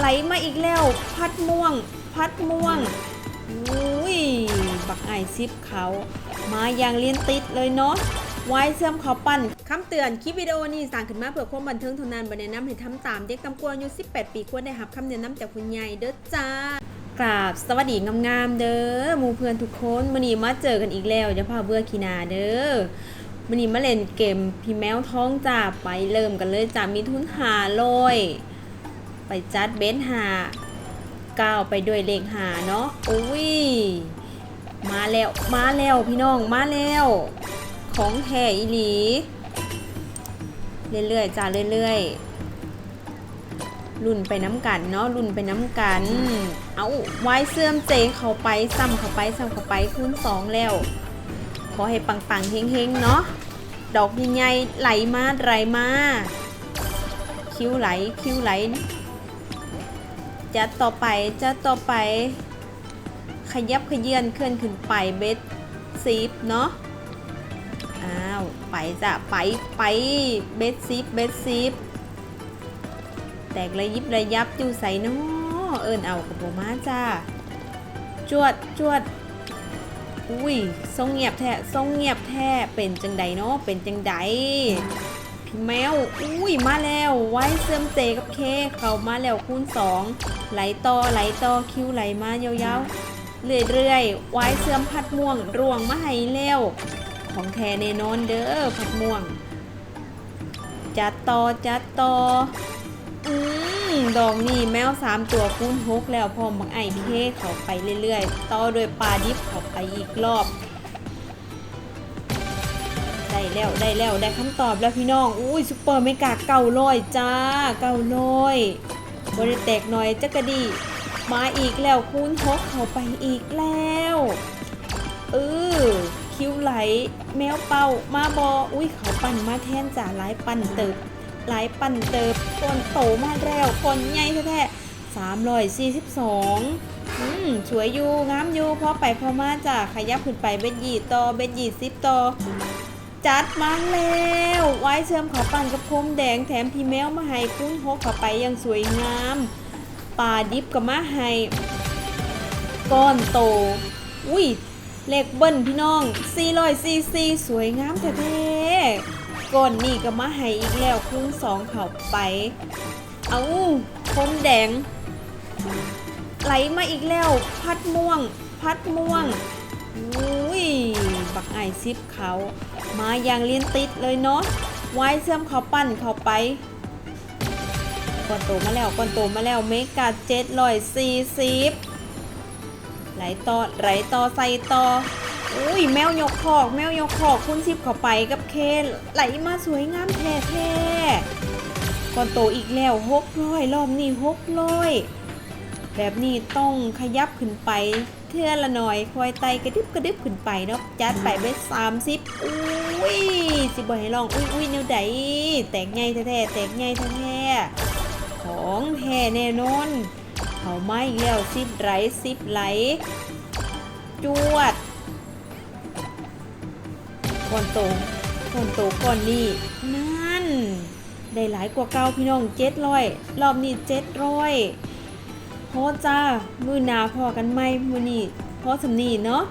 ไหลมาอีกแล้ว พัดม่วง พัดม่วงอุ้ยบักไอซิปเขา มาอย่างเลียนติดเลยเนาะไว้เสื่อมเขาปั่นคำเตือน คลิปวิดีโอนี้สร้างขึ้นมาเพื่อความบันเทิงเท่านั้นบันแนะนำให้ทำตามเด็กตำกวนอายุ18 ปีควรได้รับคำแนะนำจากคุณยายเด้อจ้ากราบสวัสดีงามๆเด้อหมู่เพื่อนทุกคนมื้อนี้มาเจอกันอีกแล้วอย่าพาเบื่อขีนาเด้อมันนี้มาเล่นเกมพี่แมวท้องจ้าไปเริ่มกันเลยจ้ามีทุนหาลอย ไปจัดเบนหาก้าวไปด้วยเลขหาเนาะอุ้ยมาแล้วมาแล้วพี่น้องมาแล้ว ของแท้อีหลี เรื่อยๆจ้าเรื่อยๆรุ่นไปน้ำกันเนาะรุ่นไปน้ำกัน เอาไว้เสื่อมเจเขาไปซ้ำเขาไปซ้ำเขาไปคูณสองแล้ว ขอให้ปังๆเฮงๆเนาะดอกใหญ่ๆไหลมาไหลมา คิ้วไหลคิ้วไหล จะต่อไปจะต่อไป ขยับขยื่นเคลื่อนขึ้นไปเบสซีฟเนาะอ้าวไปจ้ะไปไปเบสซีฟเบสซีฟแตกระยิบระยับอยู่ใส่เนาะเอินเอากับโบมาจ้าจวดจวดอุ้ยทรงเงียบแท้ทรงเงียบแท้เป็นจังใดเนาะเป็นจังใด แมว อุ้ย มาแล้วไว้เสื่อมเจกับเค เขามาแล้วคูณสองไหลต่อไหลต่อคิ้วไหลมายาวๆ เรื่อยๆไว้เสื่อมพัดม่วงร่วงมาให้แล้วของแท้แน่นอนเด้อพัดม่วง จัดต่อจัดต่ออืมดอกนี่แมวสามตัวคูณหกแล้วพอมบังไอเคเขาไปเรื่อยๆ ต่อโดยปลาดิบเขาไปอีกรอบ ได้แล้วได้แล้วได้คำตอบแล้วพี่น้องอุ้ยซุปเปอร์เมกาเก่าลอยจ้าเก่าลอยบริแตกหน่อยจักกะดี มาอีกแล้วคูณหกเขาไปอีกแล้วเออคิ้วไหล แมวเป่ามาบออุ้ยเขาปั่นมาแทนจ่าหลายปั่นเติบหลายปั่นเติบคนโตมาแล้วคนใหญ่แท้ๆสามร้อยสี่สิบสองอืมสวยอยู่งามอยู่พอไปพอมาจ้ะขยับขึ้นไปเบ็ดยี่ต่อเบ็ดยี่สิบต่อ จัดมาแล้วไว้เชื่อมขาปั่นกับพรมแดงแถมพี่แมวมาให้คุ้นหกเข้าไปอยังสวยงามปลาดิบกับมาให้ก้อนโต อุ้ยเลขเบิ้ลพี่น้อง400ซีซีสวยงามแท้ๆก้อนนี่ก็มาให้อีกแล้วคูณสองเข้าไป เอาพรมแดง ไหลมาอีกแล้ว พัดม่วง พัดม่วง อุ้ยบักไอซิปเขา มาอย่างเลียนติดเลยเนาะไว้เสื่อมเขาปั่นเขาไปก่อนโตมาแล้วก่อนโตมาแล้วเมกาเจ็ดร้อยสี่สิบไหลต่อไหลต่อใส่ต่ออุ้ยแมวยกคอก แมวยกคอกคุณชิบเข้าไปกับเคนไหลมาสวยงามแท้แท้ๆก่อนโตอีกแล้วหกร้อยรอบนี้หกร้อยแบบนี้ต้องขยับขึ้นไป เทื่อละหน่อยคอยไตกระดึบกระดึบขึ้นไปเนาะจัดไปเบ็ดสามสิบอุ้ยสิบ่ให้ลองอุ้ยอุ้ยแนวใดแตกใหญ่แท้ๆแตกใหญ่แท้ๆของแท้แน่นอนเขาไม่อีกแล้วสิบไหลสิบไหลจวดก่อนโตก่อนโตก่อนนี่นั่น ได้หลายกว่าเก้าพี่น้องเจ็ดร้อยรอบนี้เจ็ดร้อย พอจ้า มือหนาพอกันไหมมือนี่พอสำนีเนาะ